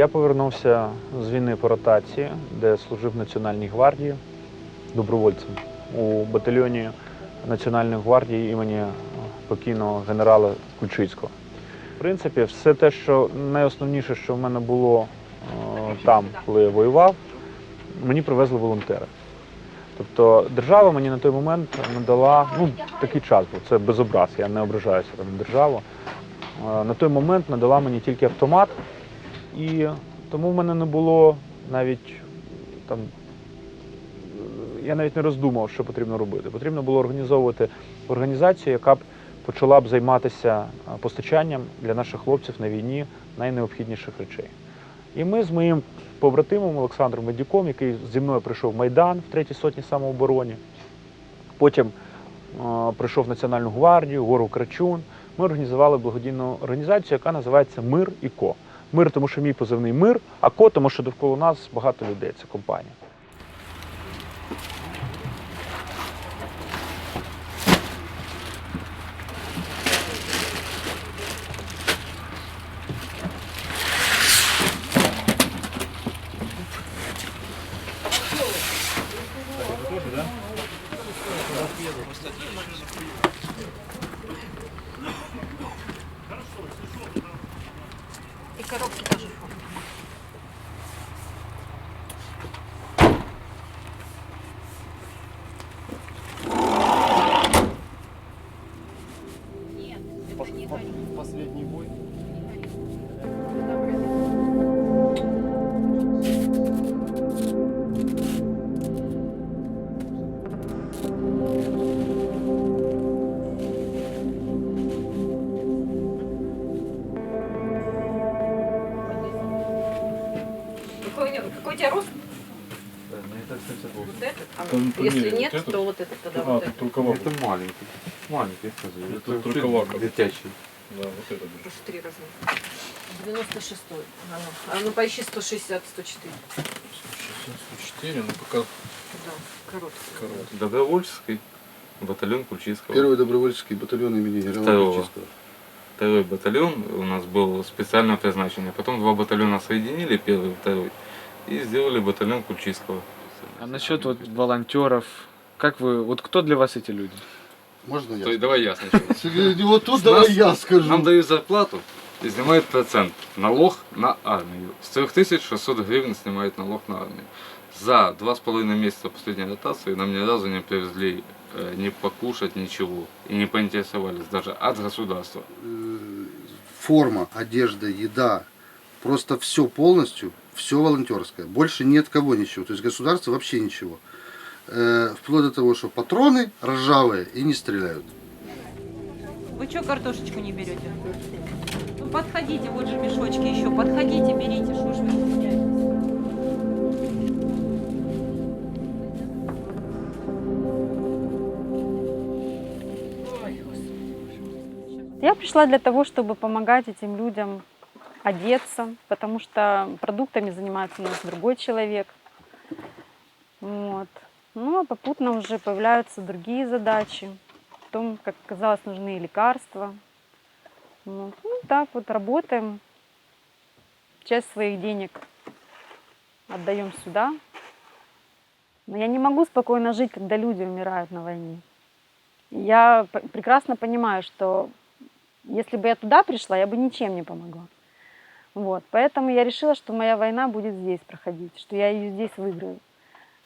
Я повернувся з війни по ротації, де служив в Національній гвардії добровольцем у батальйоні Національної гвардії імені покійного генерала Кульчицького. В принципі, все те, що найосновніше, що в мене було е, там, коли я воював, мені привезли волонтери. Тобто держава мені на той момент надала ну, такий час, був, це без образ, я не ображаюся на державу. Е, На той момент надала мені тільки автомат, і тому в мене не було навіть там. е, Я навіть не роздумав, що потрібно робити. Потрібно було організовувати організацію, яка б почала б займатися е, постачанням для наших хлопців на війні найнеобхідніших речей. І ми з моїм побратимом Олександром Медюком, який зі мною прийшов в Майдан в третій сотні самообороні, потім е, прийшов в Національну гвардію, гору Крачун. Ми організували благодійну організацію, яка називається Мир і Ко. Мир, тому що мій позивний мир, а ко, тому що довкола нас багато людей. Це компанія. И коробки тоже. Нет, Какой, у него- какой у тебя рост? Вот этот? А Там если нет, вот то вот этот тогда А, вот этот. только лак. Это маленький. Маленький, я скажу. Это Это только лаковый. Дитячий. Да, вот это. Просто три размера. 96-й. А ну, а ну поищи 160, 104. 164, ну пока Да, короткий. короткий. Добровольческий батальон Кульчицкого. Первый добровольческий батальон имени генерала Второго. Ключевского. Второй батальон у нас был специально призначенный. Потом два батальона соединили, первый и второй, и сделали батальон Кульчицкого. А насчет вот волонтеров, как вы, вот кто для вас эти люди? Можно я? То есть давай я сначала. Если Вот тут давай я скажу. Нам дают зарплату и снимают процент. Налог на армию. С 3600 гривен снимают налог на армию. За два с половиной месяца последней ротации нам ни разу не привезли э, не покушать ничего. И не поинтересовались даже от государства. Э, Форма, одежда, еда. Просто все полностью, все волонтерское. Больше нет кого ничего. То есть государство вообще ничего. Э, Вплоть до того, что патроны ржавые и не стреляют. Вы что картошечку не берете? Ну подходите, вот же мешочки еще. Подходите, берите, что ж вы? Я пришла для того, чтобы помогать этим людям одеться, потому что продуктами занимается у нас другой человек. Вот. Ну, а попутно уже появляются другие задачи. Потом, как оказалось, нужны лекарства. Вот. Ну, так вот работаем. Часть своих денег отдаем сюда. Но я не могу спокойно жить, когда люди умирают на войне. Я прекрасно понимаю, что если бы я туда пришла, я бы ничем не помогла. Вот. Поэтому я решила, что моя война будет здесь проходить, что я ее здесь выиграю.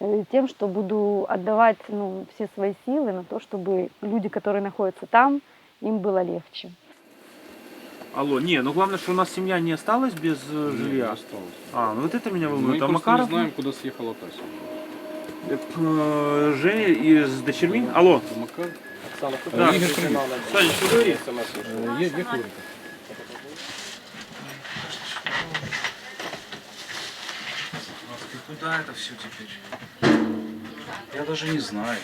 Э, Тем, что буду отдавать ну, все свои силы на то, чтобы люди, которые находятся там, им было легче. Алло, не, ну главное, что у нас семья не осталась без э, жилья. осталось. А, ну вот это меня Мы волнует. а просто не Макаров, знаем, куда съехала Тася. э, Женя из дочерьми. Алло, Макар. Да. Игорь. Саня, что говори? Э, е- ехал Куда это все теперь? Я даже не знаю.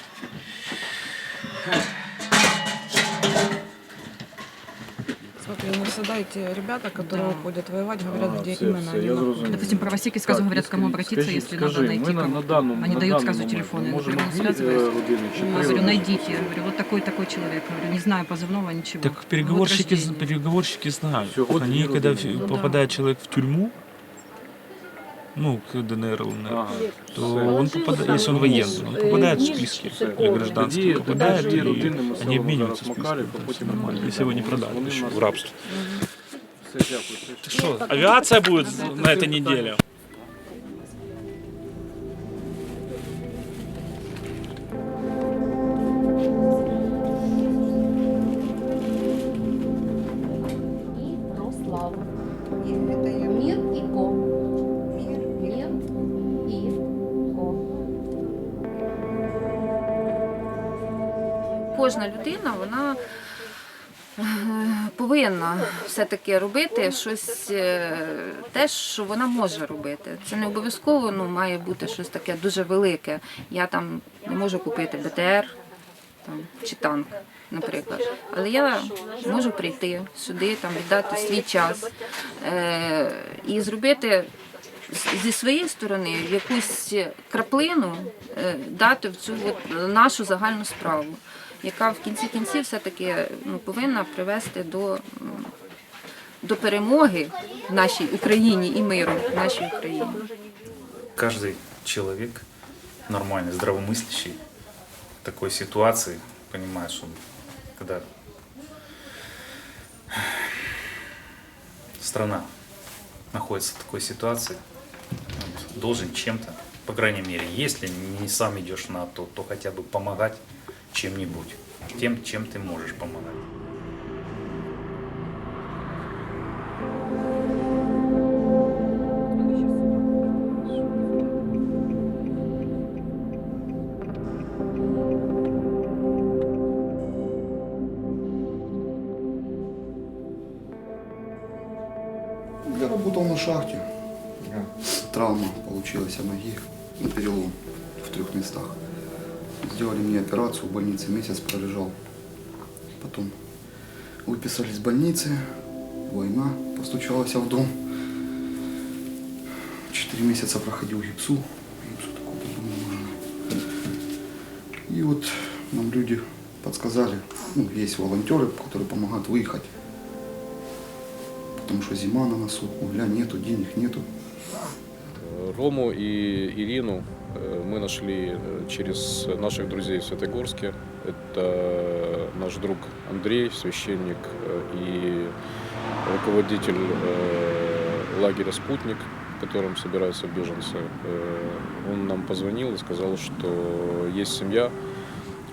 Смотри, не всегда эти ребята, которые Да. уходят воевать, говорят, А, где все, именно все, они я. Допустим, правосеки сразу Так, говорят, к кому обратиться, скажи- если скажи, надо найти мы на, на данном, Они на дают данный сразу телефоны. мы Я э, связываюсь. Владимирович, Я говорю, найдите. Я говорю, вот такой такой человек. Говорю, не знаю позывного, ничего. Так переговорщики, переговорщики знают. Всё, вот Они, когда Ну да. попадает человек в тюрьму, ну, к ДНР, ЛНР, Ага. то он попадает, если он военный, он попадает в списки для гражданских, попадает, тоді и родини ми они обмениваются зараз макарі, списками, то есть потім нормально, если его не продали Вони еще нас- в рабство. Все, дякую. Це ж- Что, авиация будет на этой неделе? Все-таки робити щось е, те, що вона може робити. Це не обов'язково ну, має бути щось таке дуже велике. Я там не можу купити БТР там, чи танк, наприклад. Але я можу прийти сюди, там, віддати свій час е, і зробити зі своєї сторони якусь краплину е, дати в цю нашу загальну справу, яка в кінці кінців все-таки ну, повинна привести до, м, до перемоги в нашій Україні і миру в нашій Україні. Каждый человек, нормальный, здравомыслящий, в такой ситуации понимает, что когда страна находится в такой ситуации, он должен чем-то, по крайней мере, если не сам идешь на то, то хотя бы помогать Чем-нибудь, тем, чем ты можешь помогать. Я работал на шахте. Травма получилась ноги, ну, перелом в трех местах. Сделали мне операцию, в больнице месяц пролежал. Потом выписали из больницы, война постучалась в дом. Четыре месяца проходил гипсу. Гипсу нужно. И вот нам люди подсказали, ну, есть волонтеры, которые помогают выехать потому что зима на носу, угля нету, денег нету. Рому и Ирину э, мы нашли э, через наших друзей в Святогорске. Это наш друг Андрей, священник э, и руководитель э, лагеря «Спутник», в котором собираются беженцы. Э, Он нам позвонил и сказал, что есть семья,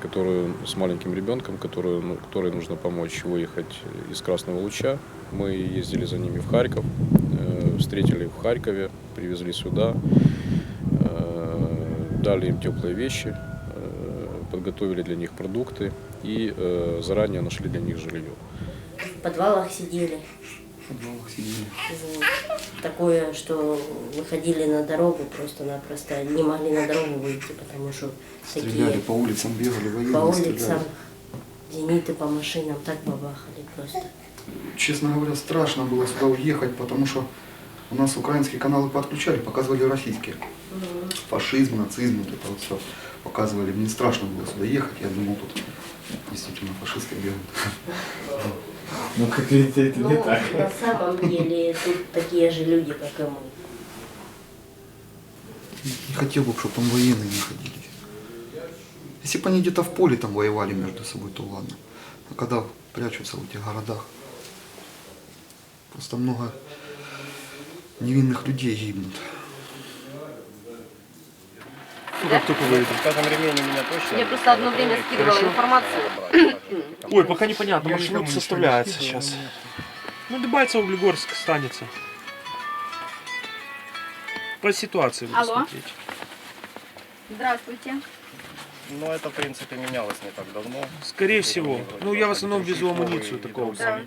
которую с маленьким ребенком, которую, ну, которой нужно помочь выехать из Красного Луча. Мы ездили за ними в Харьков, э, встретили в Харькове, привезли сюда, э, дали им теплые вещи, э, подготовили для них продукты и э, заранее нашли для них жилье. В подвалах сидели. В подвалах сидели. Вот. Такое, что выходили на дорогу, просто-напросто не могли на дорогу выйти, потому что Стреляли такие по улицам, бегали, военные по улицам, стреляли. зениты по машинам так бабахали просто. Честно говоря, страшно было сюда уехать, потому что у нас украинские каналы подключали, показывали российские. Фашизм, нацизм, вот это вот все показывали. Мне страшно было сюда ехать, я думал, тут действительно фашисты бегают. Ну, как видите, это Ну, на самом деле тут такие же люди, как и мы. Не хотел бы, чтобы там военные находились. Если бы они где-то в поле там воевали между собой, то ладно. А когда прячутся в этих городах, просто много невинных людей гибнут. Как только выйдет. Я просто одно время скидывала информацию. Ой, пока непонятно, маршрут составляется сейчас. Ну, Дебальцево, Углегорск останется. По ситуации буду Алло. смотреть. Здравствуйте. Ну, это, в принципе, менялось не так давно. Скорее всего. Ну, я в основном везу амуницию такого. Да.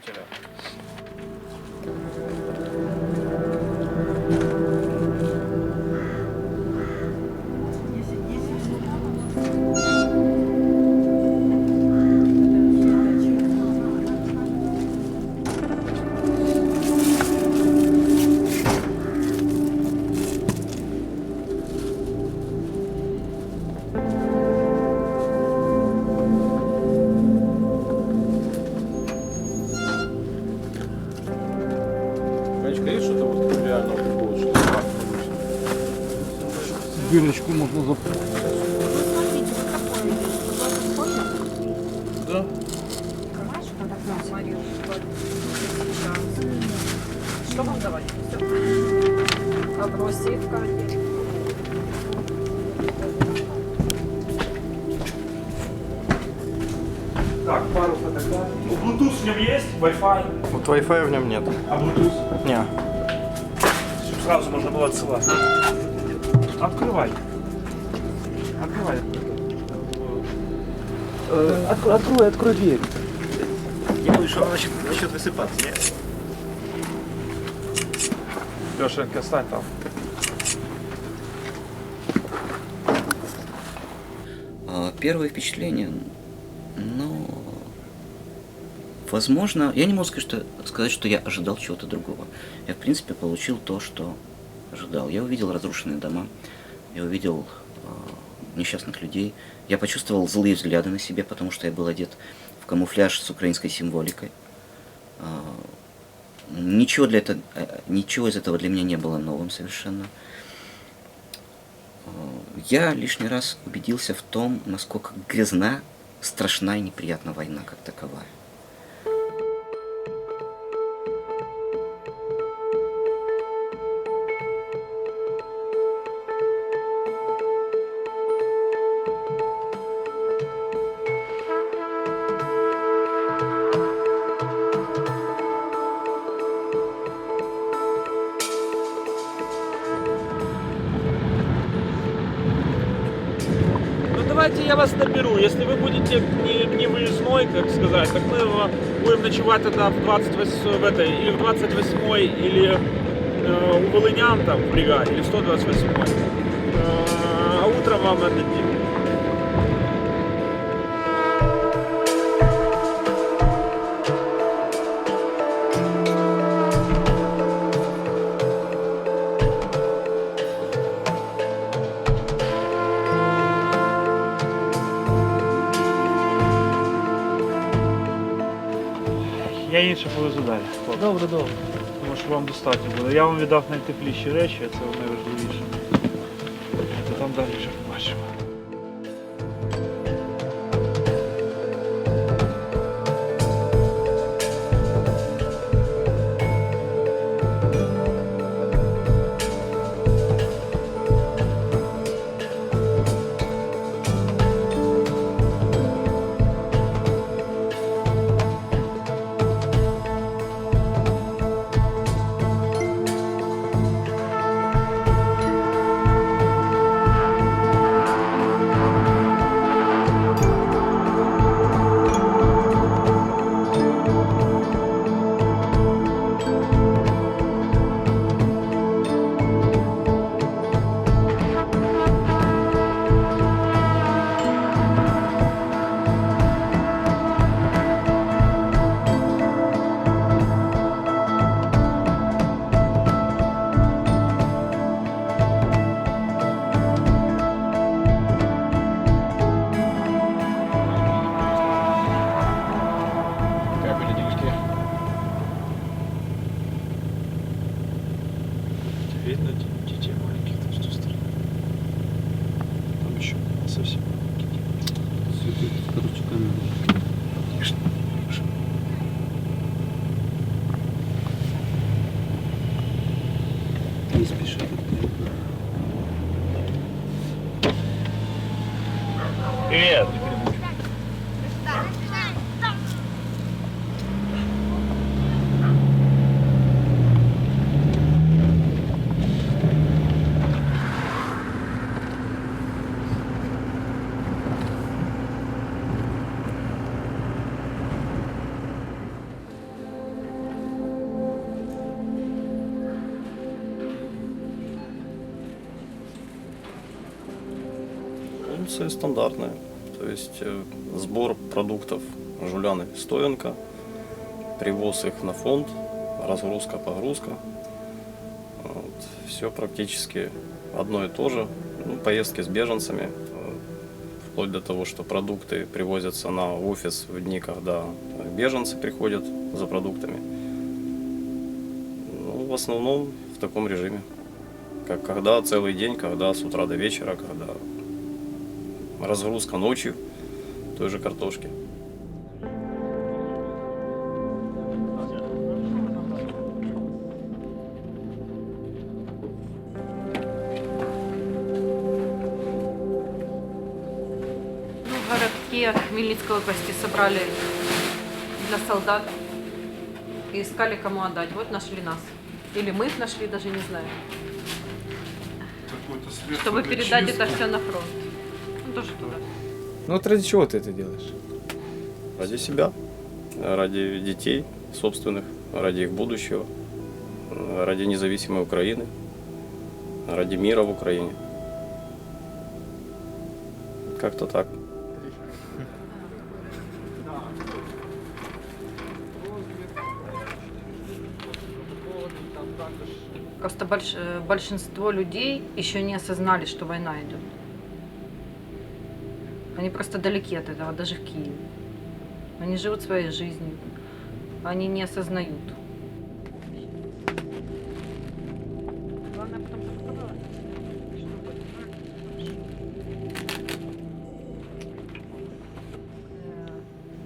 В нем есть? Wi-Fi? Вот Wi-Fi в нем нет. А Bluetooth? Не. Чтобы сразу можно было отсылать. Открывай. Открывай. Э, открой, открой, открой дверь. Я думаю, что она начнет, начнет высыпаться. Нет? Лешенька, стань там. А, Первое впечатление, ну, возможно, я не могу сказать, что, сказать, что я ожидал чего-то другого. Я, в принципе, получил то, что ожидал. Я увидел разрушенные дома, я увидел а, несчастных людей, я почувствовал злые взгляды на себе, потому что я был одет в камуфляж с украинской символикой. А, Ничего, для этого, ничего из этого для меня не было новым совершенно. Я лишний раз убедился в том, насколько грязна, страшна и неприятна война как таковая. Я вас наберу. Если вы будете не, не выездной, как сказать, так мы будем ночевать тогда в 28 в этой, или в 28 или э, у Волынян там в бригаде, или в 128 э, а утром вам отдадим. інше повезу далі. Добре, добре. Тому що вам достатньо буде. Я вам віддав найтепліші речі, це найважливіше. То там далі вже побачимо. Функция стандартная. То есть э, сбор продуктов жуляны стоянка, привоз их на фонд, разгрузка, погрузка. Все практически одно и то же. Ну, поездки с беженцами, э, вплоть до того, что продукты привозятся на офис в дни, когда беженцы приходят за продуктами. Ну, в основном в таком режиме. Как когда целый день, когда с утра до вечера, когда разгрузка ночью той же картошки. Ну, замки Хмельницкой области собрали для солдат и искали, кому отдать. Вот нашли нас. Или мы их нашли, даже не знаю. Чтобы передать это все на фронт. Ну, тоже туда. Ну вот ради чего ты это делаешь? Ради себя, ради детей собственных, ради их будущего, ради независимой Украины, ради мира в Украине. Как-то так. Просто больш- э, большинство людей еще не осознали, что война идет. Они просто далеки от этого, даже в Киеве. Они живут своей жизнью. Они не осознают.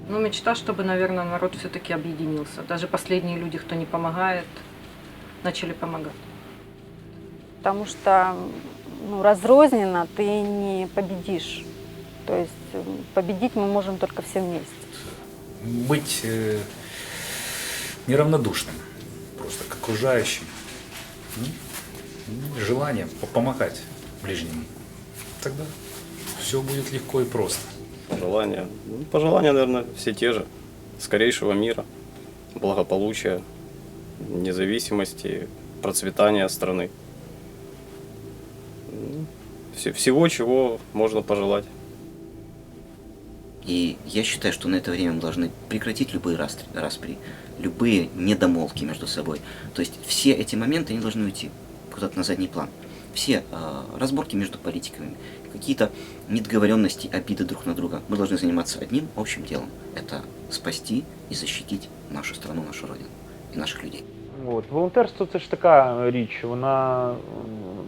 Ну, мечта, чтобы, наверное, народ все-таки объединился. Даже последние люди, кто не помогает, начали помогать. Потому что ну, разрозненно ты не победишь. То есть м, победить мы можем только все вместе. Быть э, неравнодушным просто к окружающим. Желание по- помогать ближнему. Тогда все будет легко и просто. Пожелания. Ну, пожелания, наверное, все те же. Скорейшего мира, благополучия, независимости, процветания страны. Все- Всего, чего можно пожелать. И я считаю, что на это время мы должны прекратить любые рас- распри, любые недомолвки между собой. То есть все эти моменты они должны уйти куда-то на задний план. Все э, разборки между политиками, какие-то недоговоренности, обиды друг на друга. Мы должны заниматься одним общим делом. Это спасти и защитить нашу страну, нашу родину и наших людей. От. Волонтерство це ж така річ, вона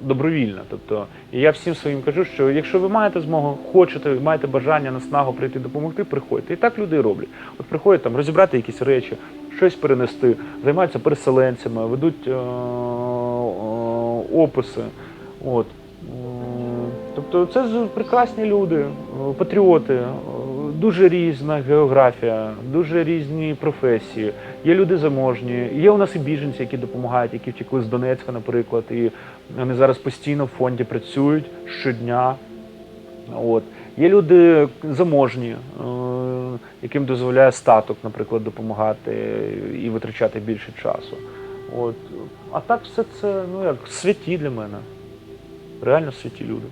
добровільна. Тобто, і я всім своїм кажу, що якщо ви маєте змогу, хочете, маєте бажання, наснагу прийти допомогти, приходьте. І так люди роблять. От приходять там розібрати якісь речі, щось перенести, займаються переселенцями, ведуть е- е- описи. От. Тобто це прекрасні люди, е, патріоти, дуже різна географія, дуже різні професії. Є люди заможні, є у нас і біженці, які допомагають, які втекли з Донецька, наприклад, і вони зараз постійно в фонді працюють щодня. От. Є люди заможні, е, яким дозволяє статок, наприклад, допомагати і витрачати більше часу. От. А так все це ну як святі для мене. Реально святі люди.